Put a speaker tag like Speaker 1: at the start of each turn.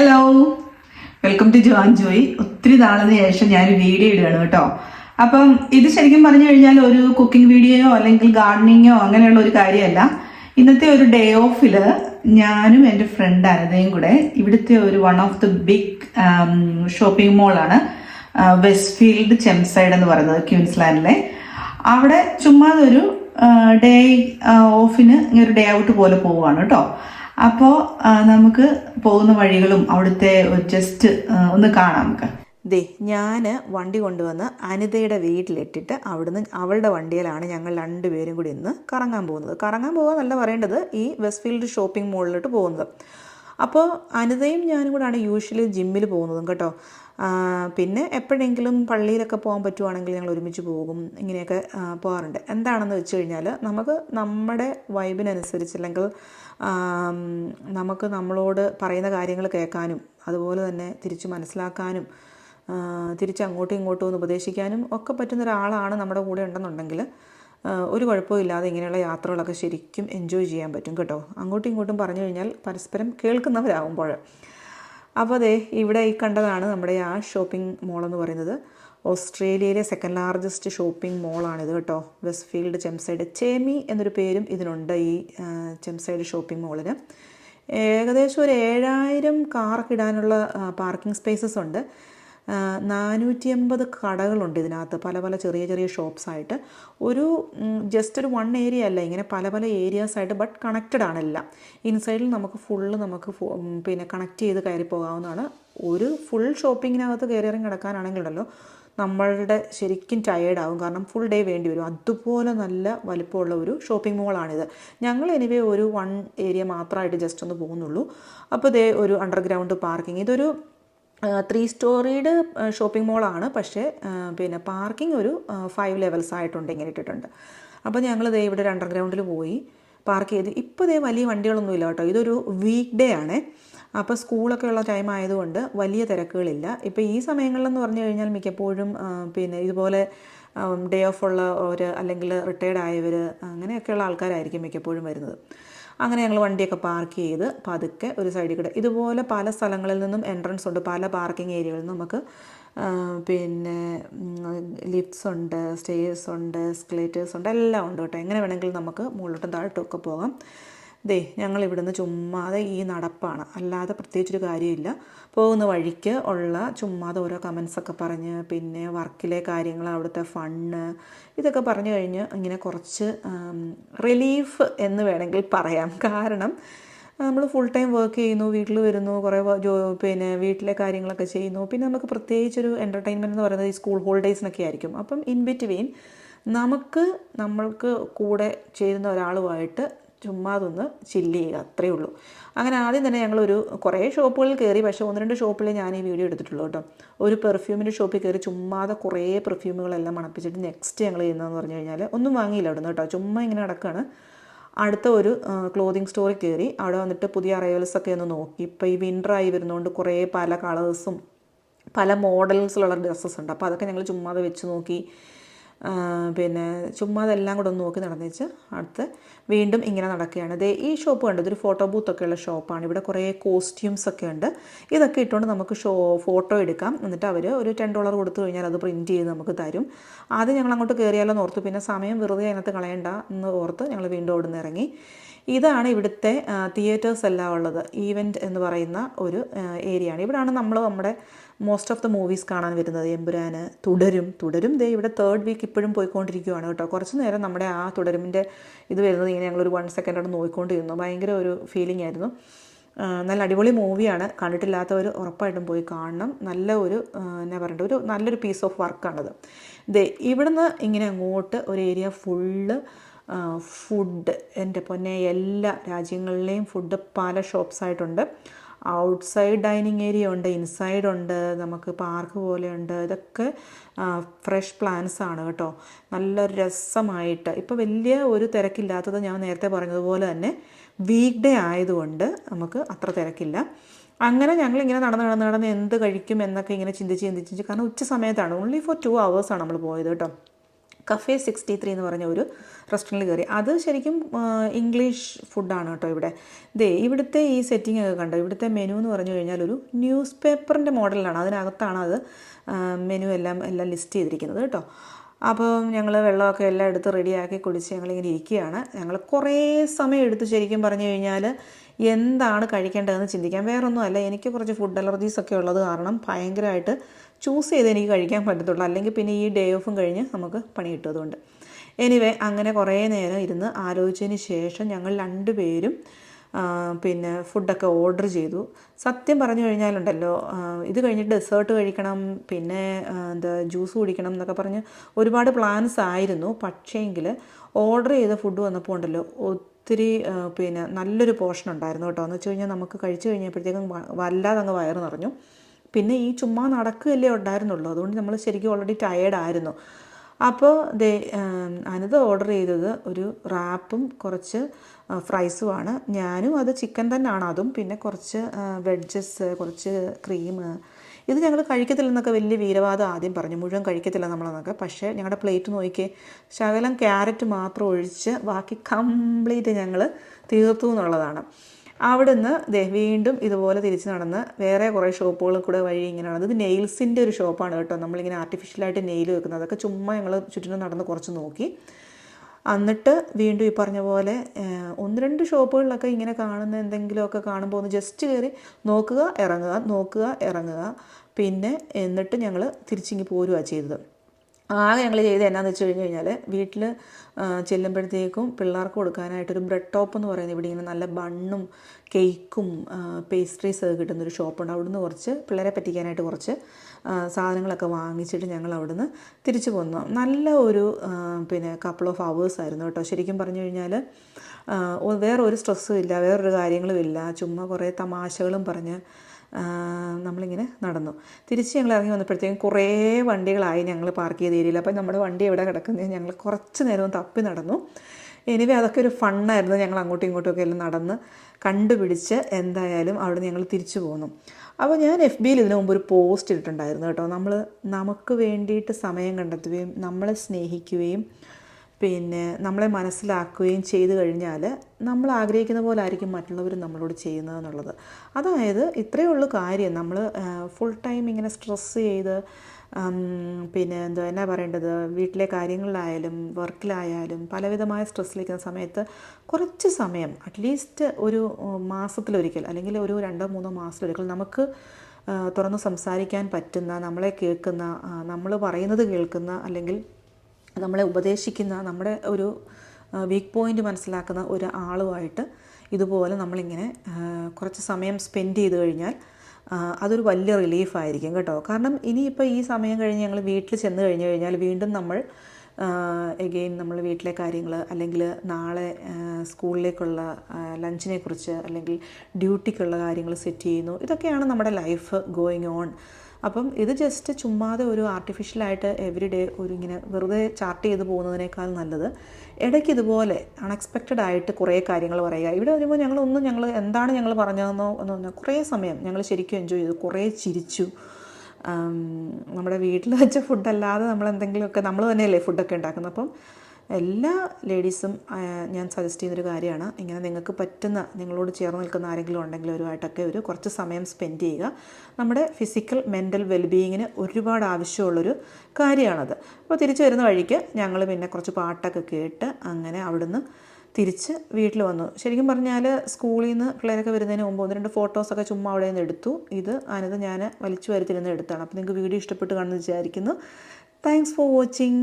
Speaker 1: Hello welcome to John Joy ഒത്തിരി നാളിന് ശേഷം ഞാൻ വീഡിയോ ഇടുകയാണ് കേട്ടോ. അപ്പം ഇത് ശരിക്കും പറഞ്ഞു കഴിഞ്ഞാൽ ഒരു കുക്കിംഗ് വീഡിയോയോ അല്ലെങ്കിൽ ഗാർഡനിങ്ങോ അങ്ങനെയുള്ള ഒരു കാര്യമല്ല. ഇന്നത്തെ ഒരു ഡേ ഓഫിൽ ഞാനും എന്റെ ഫ്രണ്ട് അനതയും കൂടെ ഇവിടുത്തെ ഒരു one of the big shopping മോളാണ് വെസ്റ്റ് ഫീൽഡ് ചെംസൈഡ് എന്ന് പറയുന്നത് ക്യൂൻസ്ലാൻഡിലെ അവിടെ ചുമ്മാതൊരു ഡേ ഓഫിന് ഇങ്ങനെ ഒരു ഡേ ഔട്ട് പോലെ പോവുകയാണ് കേട്ടോ. അപ്പോൾ നമുക്ക് പോകുന്ന വഴികളും അവിടുത്തെ ജസ്റ്റ് ഒന്ന് കാണാം നമുക്ക്.
Speaker 2: ദേ ഞാൻ വണ്ടി കൊണ്ടുവന്ന് അനിതയുടെ വീട്ടിലിട്ടിട്ട് അവിടുന്ന് അവളുടെ വണ്ടിയിലാണ് ഞങ്ങൾ രണ്ടുപേരും കൂടി ഇന്ന് കറങ്ങാൻ പോകുന്നത്. കറങ്ങാൻ പോകാന്നല്ല പറയേണ്ടത് ഈ വെസ്റ്റ്ഫീൽഡ് ഷോപ്പിംഗ് മോളിലോട്ട് പോകുന്നത്. അപ്പോൾ അനിതയും ഞാനും കൂടാണ് യൂഷ്വലി ജിമ്മിൽ പോകുന്നതും കേട്ടോ. പിന്നെ എപ്പോഴെങ്കിലും പള്ളിയിലൊക്കെ പോകാൻ പറ്റുവാണെങ്കിൽ ഞങ്ങൾ ഒരുമിച്ച് പോകും ഇങ്ങനെയൊക്കെ പോകാറുണ്ട്. എന്താണെന്ന് വെച്ച് കഴിഞ്ഞാൽ നമുക്ക് നമ്മുടെ വൈബിനനുസരിച്ച് അല്ലെങ്കിൽ നമുക്ക് നമ്മളോട് പറയുന്ന കാര്യങ്ങൾ കേൾക്കാനും അതുപോലെ തന്നെ തിരിച്ച് മനസ്സിലാക്കാനും തിരിച്ച് അങ്ങോട്ടും ഇങ്ങോട്ടും ഒന്ന് ഉപദേശിക്കാനും ഒക്കെ പറ്റുന്ന ഒരാളാണ് നമ്മുടെ കൂടെ ഉണ്ടെന്നുണ്ടെങ്കിൽ ഒരു കുഴപ്പവും ഇല്ലാതെ ഇങ്ങനെയുള്ള യാത്രകളൊക്കെ ശരിക്കും എൻജോയ് ചെയ്യാൻ പറ്റും കേട്ടോ. അങ്ങോട്ടും ഇങ്ങോട്ടും പറഞ്ഞു കഴിഞ്ഞാൽ പരസ്പരം കേൾക്കുന്നവരാകുമ്പോൾ അപ്പോൾ അതെ ഇവിടെ ഈ കണ്ടതാണ് നമ്മുടെ ആ ഷോപ്പിംഗ് മോൾ എന്ന് പറയുന്നത്. ഓസ്ട്രേലിയയിലെ സെക്കൻഡ് ലാർജസ്റ്റ് ഷോപ്പിംഗ് മോളാണിത് കേട്ടോ. West field ചെംസൈഡ്. ചേമി എന്നൊരു പേരും ഇതിനുണ്ട് ഈ ചെംസൈഡ് ഷോപ്പിംഗ് മോളിന് ഏകദേശം ഒരു ഏഴായിരം കാർക്ക് ഇടാനുള്ള പാർക്കിംഗ് സ്പേസസ് ഉണ്ട്. നാനൂറ്റി അമ്പത് കടകളുണ്ട് ഇതിനകത്ത്. പല പല ചെറിയ ചെറിയ ഷോപ്സ് ആയിട്ട്. ഒരു ജസ്റ്റ് ഒരു വൺ ഏരിയ അല്ല. ഇങ്ങനെ പല പല ഏരിയാസ് ആയിട്ട് ബട്ട് കണക്റ്റഡ് ആണ് എല്ലാം. ഇൻസൈഡിൽ നമുക്ക് ഫുള്ള് നമുക്ക് പിന്നെ കണക്ട് ചെയ്ത് കയറി പോകാവുന്നതാണ്. ഒരു ഫുൾ ഷോപ്പിങ്ങിനകത്ത് കയറി ഇറങ്ങി കിടക്കാനാണെങ്കിലുണ്ടല്ലോ നമ്മളുടെ ശരിക്കും ടയേർഡ് ആവും. കാരണം ഫുൾ ഡേ വേണ്ടി വരും. അതുപോലെ നല്ല വലിപ്പമുള്ള ഒരു ഷോപ്പിംഗ് മോളാണിത് ഞങ്ങൾ എനിവേ ഒരു വൺ ഏരിയ മാത്രമായിട്ട് ജസ്റ്റ് ഒന്ന് പോകുന്നുള്ളൂ. അപ്പോൾ ഇതേ ഒരു അണ്ടർഗ്രൗണ്ട് പാർക്കിംഗ് ഇതൊരു ത്രീ സ്റ്റോറീഡ് ഷോപ്പിംഗ് മോളാണ് പക്ഷേ പിന്നെ പാർക്കിംഗ് ഒരു ഫൈവ് ലെവൽസ് ആയിട്ടുണ്ട് ഇങ്ങനെ ഇട്ടിട്ടുണ്ട്. അപ്പോൾ ഞങ്ങൾ ദേ ഇവിടെ ഒരു അണ്ടർഗ്രൗണ്ടിൽ പോയി പാർക്ക് ചെയ്ത്. ഇപ്പോൾ ദേ വലിയ വണ്ടികളൊന്നും ഇല്ല കേട്ടോ. ഇതൊരു വീക്ക് ഡേ ആണ് അപ്പോൾ സ്കൂളൊക്കെ ഉള്ള ടൈം ആയതുകൊണ്ട് വലിയ തിരക്കുകളില്ല. ഇപ്പോൾ ഈ സമയങ്ങളിലെന്ന് പറഞ്ഞു കഴിഞ്ഞാൽ മിക്കപ്പോഴും പിന്നെ ഇതുപോലെ ഡേ ഓഫ് ഉള്ള ഒരു അല്ലെങ്കിൽ റിട്ടയർഡ് ആയവർ അങ്ങനെയൊക്കെയുള്ള ആൾക്കാരായിരിക്കും മിക്കപ്പോഴും വരുന്നത്. അങ്ങനെ ഞങ്ങൾ വണ്ടിയൊക്കെ പാർക്ക് ചെയ്ത് പതുക്കെ ഒരു സൈഡിൽ കൂടെ. ഇതുപോലെ പല സ്ഥലങ്ങളിൽ നിന്നും എൻട്രൻസ് ഉണ്ട്. പല പാർക്കിംഗ് ഏരിയകളിൽ നമുക്ക് പിന്നെ ലിഫ്റ്റ്സ് ഉണ്ട് സ്റ്റേഴ്സ് ഉണ്ട് എസ്കലേറ്റേഴ്സ് ഉണ്ട് എല്ലാം ഉണ്ട് കേട്ടോ. എങ്ങനെ വേണമെങ്കിലും നമുക്ക് മുകളിലോട്ടും താഴോട്ടും ഒക്കെ പോകാം. ദേ ഞങ്ങൾ ഇവിടുന്ന് ചുമ്മാതെ ഈ നടപ്പാണ്. അല്ലാതെ പ്രത്യേകിച്ചൊരു കാര്യമില്ല. പോകുന്ന വഴിക്ക് ഉള്ള ചുമ്മാതെ ഓരോ കമൻസ് ഒക്കെ പറഞ്ഞ് പിന്നെ വർക്കിലെ കാര്യങ്ങൾ അവിടുത്തെ ഫണ്ണ് ഇതൊക്കെ പറഞ്ഞു കഴിഞ്ഞ് ഇങ്ങനെ കുറച്ച് റിലീഫ് എന്ന് വേണമെങ്കിൽ പറയാം. കാരണം നമ്മൾ ഫുൾ ടൈം വർക്ക് ചെയ്യുന്നു വീട്ടിൽ വരുന്നു കുറേ ജോ പിന്നെ വീട്ടിലെ കാര്യങ്ങളൊക്കെ ചെയ്യുന്നു. പിന്നെ നമുക്ക് പ്രത്യേകിച്ചൊരു എന്റർടൈൻമെന്റ് എന്ന് പറയുന്നത് ഈ സ്കൂൾ ഹോളിഡേയ്സിനൊക്കെ ആയിരിക്കും. അപ്പം ഇൻ ബിറ്റ്വീൻ നമുക്ക് നമ്മൾക്ക് കൂടെ ചേരുന്ന ഒരാളുമായിട്ട് ചുമ്മാ അതൊന്ന് ചില്ല് ചെയ്യുക അത്രയേ ഉള്ളൂ. അങ്ങനെ ആദ്യം തന്നെ ഞങ്ങളൊരു കുറേ ഷോപ്പുകളിൽ കയറി പക്ഷേ ഒന്ന് രണ്ട് ഷോപ്പിൽ ഞാൻ ഈ വീഡിയോ എടുത്തിട്ടുള്ളൂ കേട്ടോ. ഒരു പെർഫ്യൂമിന്റെ ഷോപ്പിൽ കയറി ചുമ്മാതെ കുറേ പെർഫ്യൂമുകളെല്ലാം മണപ്പിച്ചിട്ട് നെക്സ്റ്റ് ഞങ്ങൾ ചെയ്യുന്നതെന്ന് പറഞ്ഞു കഴിഞ്ഞാൽ ഒന്നും വാങ്ങിയില്ല അവിടെ നിന്ന് കേട്ടോ. ചുമ്മാ ഇങ്ങനെ നടക്കുകയാണ് അടുത്ത ഒരു ക്ലോതിങ് സ്റ്റോറിൽ കയറി. അവിടെ വന്നിട്ട് പുതിയ അറൈവൽസൊക്കെ ഒന്ന് നോക്കി. ഇപ്പോൾ ഈ വിന്റർ ആയി വരുന്നതുകൊണ്ട് കുറേ പല കളേഴ്സും പല മോഡൽസിലുള്ള ഡ്രസ്സസ് ഉണ്ട്. അപ്പോൾ അതൊക്കെ ഞങ്ങൾ ചുമ്മാതെ വെച്ച് നോക്കി. പിന്നെ ചുമ്മാ അതെല്ലാം കൂടെ ഒന്ന് നോക്കി നടന്നേച്ച് അടുത്ത് വീണ്ടും ഇങ്ങനെ നടക്കുകയാണ്. ദേ ഈ ഷോപ്പ് കണ്ടത് ഒരു ഫോട്ടോ ബൂത്ത് ഉള്ള ഷോപ്പാണ്. ഇവിടെ കുറേ കോസ്റ്റ്യൂംസ് ഒക്കെ ഉണ്ട്. ഇതൊക്കെ ഇട്ടുകൊണ്ട് നമുക്ക് ഷോ ഫോട്ടോ എടുക്കാം. എന്നിട്ട് അവർ ഒരു ടെൻ ഡോളർ കൊടുത്തു കഴിഞ്ഞാൽ അത് പ്രിന്റ് ചെയ്ത് നമുക്ക് തരും. ആദ്യം ഞങ്ങൾ അങ്ങോട്ട് കയറിയാലോ എന്ന് ഓർത്തു. പിന്നെ സമയം വെറുതെ അതിനകത്ത് കളയണ്ട എന്ന് ഓർത്ത് ഞങ്ങൾ വീണ്ടും അവിടെ നിന്ന് ഇറങ്ങി. ഇതാണ് ഇവിടുത്തെ തിയേറ്റേഴ്സ് എല്ലാം ഉള്ളത്. ഈവന്റ് എന്ന് പറയുന്ന ഒരു ഏരിയ ആണ്. ഇവിടെയാണ് നമ്മൾ നമ്മുടെ മോസ്റ്റ് ഓഫ് ദ മൂവീസ് കാണാൻ വരുന്നത്. എമ്പുരാന് തുടരും. തുടരും ദേ ഇവിടെ തേർഡ് വീക്ക് ഇപ്പോഴും പോയിക്കൊണ്ടിരിക്കുകയാണ് കേട്ടോ. കുറച്ച് നേരം നമ്മുടെ ആ തുടരുമിന്റെ ഇത് വരുന്നത് ഇങ്ങനെ ഞങ്ങളൊരു വൺ സെക്കൻഡ് അവിടെ നോക്കിക്കൊണ്ടിരുന്നു ഭയങ്കര ഒരു ഫീലിംഗ് ആയിരുന്നു. നല്ല അടിപൊളി മൂവിയാണ് കണ്ടിട്ടില്ലാത്തവർ ഉറപ്പായിട്ടും പോയി കാണണം. നല്ല ഒരു എന്നാ പറയണ്ടത് ഒരു നല്ലൊരു പീസ് ഓഫ് വർക്കാണത് ദേ ഇവിടുന്ന് ഇങ്ങനെ അങ്ങോട്ട് ഒരു ഏരിയ ഫുള്ള് ഫുഡ് എന്റെ പൊന്നെ എല്ലാ രാജ്യങ്ങളിലെയും ഫുഡ് പല ഷോപ്സായിട്ടുണ്ട് ഔട്ട്സൈഡ് ഡൈനിങ് ഏരിയ ഉണ്ട് ഇൻസൈഡ് ഉണ്ട് നമുക്ക് പാർക്ക് പോലെയുണ്ട് ഇതൊക്കെ ഫ്രഷ് പ്ലാന്റ്സ് ആണ് കേട്ടോ. നല്ല രസമായിട്ട്. ഇപ്പോൾ വലിയ ഒരു തിരക്കില്ലാത്തത് ഞാൻ നേരത്തെ പറഞ്ഞതുപോലെ തന്നെ വീക്ക് ഡേ ആയതുകൊണ്ട് നമുക്ക് അത്ര തിരക്കില്ല. അങ്ങനെ ഞങ്ങൾ ഇങ്ങനെ നടന്ന് നടന്ന് നടന്ന് എന്ത് കഴിക്കും എന്നൊക്കെ ഇങ്ങനെ ചിന്തിച്ച് ചിന്തിച്ച് കാരണം ഉച്ച സമയത്താണ്. ഓൺലി ഫോർ ടു അവേഴ്സാണ് നമ്മൾ പോയത് കേട്ടോ. കഫേ സിക്സ്റ്റി ത്രീ എന്ന് പറഞ്ഞ ഒരു റെസ്റ്റോറന്റിൽ കയറി അത് ശരിക്കും ഇംഗ്ലീഷ് ഫുഡാണ് കേട്ടോ ഇവിടെ. ദേ ഇവിടുത്തെ ഈ സെറ്റിംഗ് ഒക്കെ കണ്ടോ? ഇവിടുത്തെ മെനു എന്ന് പറഞ്ഞു കഴിഞ്ഞാൽ ഒരു ന്യൂസ് പേപ്പറിന്റെ മോഡലിലാണ് അതിനകത്താണ് അത് മെനു എല്ലാം എല്ലാം ലിസ്റ്റ് ചെയ്തിരിക്കുന്നത് കേട്ടോ. അപ്പോൾ ഞങ്ങൾ വെള്ളമൊക്കെ എല്ലാം എടുത്ത് റെഡിയാക്കി കുടിച്ച് ഞങ്ങളിങ്ങനെ ഇരിക്കുകയാണ്. ഞങ്ങൾ കുറേ സമയം എടുത്ത് ശരിക്കും പറഞ്ഞു കഴിഞ്ഞാൽ എന്താണ് കഴിക്കേണ്ടതെന്ന് ചിന്തിക്കാം. വേറൊന്നും അല്ല എനിക്ക് കുറച്ച് ഫുഡ് അലർജീസ് ഒക്കെ ഉള്ളത് കാരണം ഭയങ്കരമായിട്ട് ചൂസ് ചെയ്ത് എനിക്ക് കഴിക്കാൻ പറ്റത്തുള്ളൂ. അല്ലെങ്കിൽ പിന്നെ ഈ ഡേ ഓഫും കഴിഞ്ഞ് നമുക്ക് പണി കിട്ടുന്നതുകൊണ്ട്. എനിവേ അങ്ങനെ കുറേ നേരം ഇരുന്ന് ആലോചിച്ചതിന് ശേഷം ഞങ്ങൾ രണ്ടുപേരും പേരും പിന്നെ ഫുഡൊക്കെ ഓർഡർ ചെയ്തു. സത്യം പറഞ്ഞു കഴിഞ്ഞാലുണ്ടല്ലോ ഇത് കഴിഞ്ഞിട്ട് ഡെസേർട്ട് കഴിക്കണം പിന്നെ എന്താ ജ്യൂസ് കുടിക്കണം എന്നൊക്കെ പറഞ്ഞ് ഒരുപാട് പ്ലാൻസ് ആയിരുന്നു. പക്ഷേങ്കിൽ ഓർഡർ ചെയ്ത ഫുഡ് വന്നപ്പോൾ ഉണ്ടല്ലോ ഒത്തിരി പിന്നെ നല്ലൊരു പോർഷൻ ഉണ്ടായിരുന്നു കേട്ടോ. എന്ന് വെച്ച് കഴിഞ്ഞാൽ നമുക്ക് കഴിച്ചു കഴിഞ്ഞപ്പോഴത്തേക്കും വല്ലാതെ അങ്ങ് വയറ് നിറഞ്ഞു. പിന്നെ ഈ ചുമ്മാ നടക്കുകയല്ലേ ഉണ്ടായിരുന്നുള്ളൂ. അതുകൊണ്ട് നമ്മൾ ശരിക്കും ഓൾറെഡി ടയേർഡായിരുന്നു അപ്പോൾ ദേ അനത് ഓർഡർ ചെയ്തത് ഒരു റാപ്പും കുറച്ച് ഫ്രൈസുമാണ് ഞാനും അത് ചിക്കൻ തന്നെയാണ്. അതും പിന്നെ കുറച്ച് വെഡ്ജസ് കുറച്ച് ക്രീം ഇത് ഞങ്ങൾ കഴിക്കത്തില്ലെന്നൊക്കെ വലിയ വീരവാദം ആദ്യം പറഞ്ഞു. മുഴുവൻ കഴിക്കത്തില്ല നമ്മളെന്നൊക്കെ പക്ഷേ ഞങ്ങളുടെ പ്ലേറ്റ് നോക്കിയേ ശകലം ക്യാരറ്റ് മാത്രം ഒഴിച്ച് ബാക്കി കംപ്ലീറ്റ് ഞങ്ങൾ തീർത്തു എന്നുള്ളതാണ്. അവിടുന്ന് ദേ വീണ്ടും ഇതുപോലെ തിരിച്ച് നടന്ന് വേറെ കുറേ ഷോപ്പുകൾ കൂടെ വഴി ഇങ്ങനെ നടന്നത് ഇത് നെയിൽസിന്റെ ഒരു ഷോപ്പാണ് കേട്ടോ. നമ്മളിങ്ങനെ ആർട്ടിഫിഷ്യലായിട്ട് നെയിൽ വെക്കുന്നത്. അതൊക്കെ ചുമ്മാ ഞങ്ങൾ ചുറ്റിനും നടന്ന് കുറച്ച് നോക്കി. എന്നിട്ട് വീണ്ടും ഈ പറഞ്ഞ പോലെ ഒന്ന് രണ്ട് ഷോപ്പുകളിലൊക്കെ ഇങ്ങനെ കാണുന്ന എന്തെങ്കിലുമൊക്കെ കാണുമ്പോൾ ഒന്ന് ജസ്റ്റ് കയറി നോക്കുക ഇറങ്ങുക നോക്കുക ഇറങ്ങുക. പിന്നെ എന്നിട്ട് ഞങ്ങൾ തിരിച്ചിങ്ങി പോരുകയാണ് ചെയ്തത്. ആകെ ഞങ്ങൾ ചെയ്ത് എന്നാന്ന് വെച്ച് കഴിഞ്ഞ് കഴിഞ്ഞാൽ വീട്ടിൽ ചെല്ലുമ്പോഴത്തേക്കും പിള്ളേർക്ക് കൊടുക്കാനായിട്ടൊരു ബ്രെഡ് ടോപ്പ് എന്ന് പറയുന്നത് ഇവിടെ ഇങ്ങനെ നല്ല ബണ്ണും കേക്കും പേസ്ട്രീസ് ഒക്കെ കിട്ടുന്നൊരു ഷോപ്പുണ്ട്. അവിടുന്ന് കുറച്ച് പിള്ളേരെ പറ്റിക്കാനായിട്ട് കുറച്ച് സാധനങ്ങളൊക്കെ വാങ്ങിച്ചിട്ട് ഞങ്ങൾ അവിടുന്ന് തിരിച്ചു പോന്നു. നല്ല ഒരു പിന്നെ കപ്പിൾ ഓഫ് അവേഴ്സ് ആയിരുന്നു കേട്ടോ. ശരിക്കും പറഞ്ഞു കഴിഞ്ഞാൽ വേറെ ഒരു സ്ട്രെസ്സും ഇല്ല വേറൊരു കാര്യങ്ങളും ഇല്ല. ചുമ്മാ കുറേ തമാശകളും പറഞ്ഞ് നമ്മളിങ്ങനെ നടന്നു. തിരിച്ച് ഞങ്ങൾ ഇറങ്ങി വന്നപ്പോഴത്തേക്കും കുറേ വണ്ടികളായി ഞങ്ങൾ പാർക്ക് ചെയ്ത ഏരിയയിൽ. അപ്പം നമ്മുടെ വണ്ടി എവിടെ കിടക്കുന്നത് ഞങ്ങൾ കുറച്ച് നേരവും തപ്പി നടന്നു. എനിവേ അതൊക്കെ ഒരു ഫണ്ണായിരുന്നു ഞങ്ങൾ അങ്ങോട്ടും ഇങ്ങോട്ടും ഒക്കെ എല്ലാം നടന്ന് കണ്ടുപിടിച്ച് എന്തായാലും അവിടെ ഞങ്ങൾ തിരിച്ചു പോന്നു. അപ്പോൾ ഞാൻ എഫ് ബിയിൽ ഇതിനു മുമ്പ് ഒരു പോസ്റ്റ് ഇട്ടിട്ടുണ്ടായിരുന്നു കേട്ടോ. നമ്മൾ നമുക്ക് വേണ്ടിയിട്ട് സമയം കണ്ടെത്തുകയും നമ്മളെ സ്നേഹിക്കുകയും പിന്നെ നമ്മളെ മനസ്സിലാക്കുകയും ചെയ്തു കഴിഞ്ഞാൽ നമ്മൾ ആഗ്രഹിക്കുന്ന പോലെ ആയിരിക്കും മറ്റുള്ളവർ നമ്മളോട് ചെയ്യുന്നത് എന്നുള്ളത്. അതായത് ഇത്രയേ ഉള്ളൂ കാര്യം. നമ്മൾ ഫുൾ ടൈം ഇങ്ങനെ സ്ട്രെസ്സ് ചെയ്ത് പിന്നെ എന്താ എന്നാ പറയേണ്ടത്? വീട്ടിലെ കാര്യങ്ങളിലായാലും വർക്കിലായാലും പലവിധമായ സ്ട്രെസ്സിലിരിക്കുന്ന സമയത്ത് കുറച്ച് സമയം അറ്റ്ലീസ്റ്റ് ഒരു മാസത്തിലൊരിക്കൽ അല്ലെങ്കിൽ ഒരു രണ്ടോ മൂന്നോ മാസത്തിലൊരിക്കൽ നമുക്ക് തുറന്ന് സംസാരിക്കാൻ പറ്റുന്ന നമ്മളെ കേൾക്കുന്ന നമ്മൾ പറയുന്നത് കേൾക്കുന്ന അല്ലെങ്കിൽ നമ്മളെ ഉപദേശിക്കുന്ന നമ്മുടെ ഒരു വീക്ക് പോയിന്റ് മനസ്സിലാക്കുന്ന ഒരാളുമായിട്ട് ഇതുപോലെ നമ്മളിങ്ങനെ കുറച്ച് സമയം സ്പെൻഡ് ചെയ്ത് കഴിഞ്ഞാൽ അതൊരു വലിയ റിലീഫായിരിക്കും കേട്ടോ. കാരണം ഇനിയിപ്പോൾ ഈ സമയം കഴിഞ്ഞ് ഞങ്ങൾ വീട്ടിൽ ചെന്ന് കഴിഞ്ഞ് കഴിഞ്ഞാൽ വീണ്ടും നമ്മൾ എഗെയിൻ നമ്മൾ വീട്ടിലെ കാര്യങ്ങൾ അല്ലെങ്കിൽ നാളെ സ്കൂളിലേക്കുള്ള ലഞ്ചിനെക്കുറിച്ച് അല്ലെങ്കിൽ ഡ്യൂട്ടിക്കുള്ള കാര്യങ്ങൾ സെറ്റ് ചെയ്യുന്നു. ഇതൊക്കെയാണ് നമ്മുടെ ലൈഫ് ഗോയിങ് ഓൺ അപ്പം ഇത് ജസ്റ്റ് ചുമ്മാതെ ഒരു ആർട്ടിഫിഷ്യലായിട്ട് എവറി ഡേ ഒരു ഇങ്ങനെ വെറുതെ ചാർട്ട് ചെയ്ത് പോകുന്നതിനേക്കാൾ നല്ലത്. ഇടയ്ക്ക് ഇതുപോലെ അൺഎക്സ്പെക്റ്റഡ് ആയിട്ട് കുറേ കാര്യങ്ങൾ പറയുക. ഇവിടെ വരുമ്പോൾ ഞങ്ങളൊന്നും ഞങ്ങൾ എന്താണ് ഞങ്ങൾ പറഞ്ഞതെന്നോ എന്ന് പറഞ്ഞാൽ കുറേ സമയം ഞങ്ങൾ ശരിക്കും എൻജോയ് ചെയ്തു. കുറേ ചിരിച്ചു. നമ്മുടെ വീട്ടിൽ വെച്ച ഫുഡല്ലാതെ നമ്മൾ എന്തെങ്കിലുമൊക്കെ നമ്മൾ തന്നെയല്ലേ ഫുഡൊക്കെ ഉണ്ടാക്കുന്നത്. അപ്പം എല്ലാ ലേഡീസും ഞാൻ സജസ്റ്റ് ചെയ്യുന്നൊരു കാര്യമാണ്. ഇങ്ങനെ നിങ്ങൾക്ക് പറ്റുന്ന നിങ്ങളോട് ചേർന്ന് നിൽക്കുന്ന ആരെങ്കിലും ഉണ്ടെങ്കിൽ ഒരുമായിട്ടൊക്കെ ഒരു കുറച്ച് സമയം സ്പെൻഡ് ചെയ്യുക. നമ്മുടെ ഫിസിക്കൽ മെന്റൽ വെൽബീയിങ്ങിന് ഒരുപാട് ആവശ്യമുള്ളൊരു കാര്യമാണത്. അപ്പോൾ തിരിച്ചു വരുന്ന വഴിക്ക് ഞങ്ങൾ പിന്നെ കുറച്ച് പാട്ടൊക്കെ കേട്ട് അങ്ങനെ അവിടുന്ന് തിരിച്ച് വീട്ടിൽ വന്നു. ശരിക്കും പറഞ്ഞാൽ സ്കൂളിൽ നിന്ന് പിള്ളേരൊക്കെ വരുന്നതിന് മുമ്പ് ഒന്ന് രണ്ട് ഫോട്ടോസൊക്കെ ചുമ്മാ അവിടെ നിന്ന് എടുത്തു. ഇത് അനത് ഞാൻ വലിച്ചു വരുത്തിരുന്ന് എടുത്താണ്. അപ്പോൾ നിങ്ങൾക്ക് വീഡിയോ ഇഷ്ടപ്പെട്ട് കാണുമെന്ന് വിചാരിക്കുന്നു. Thanks for watching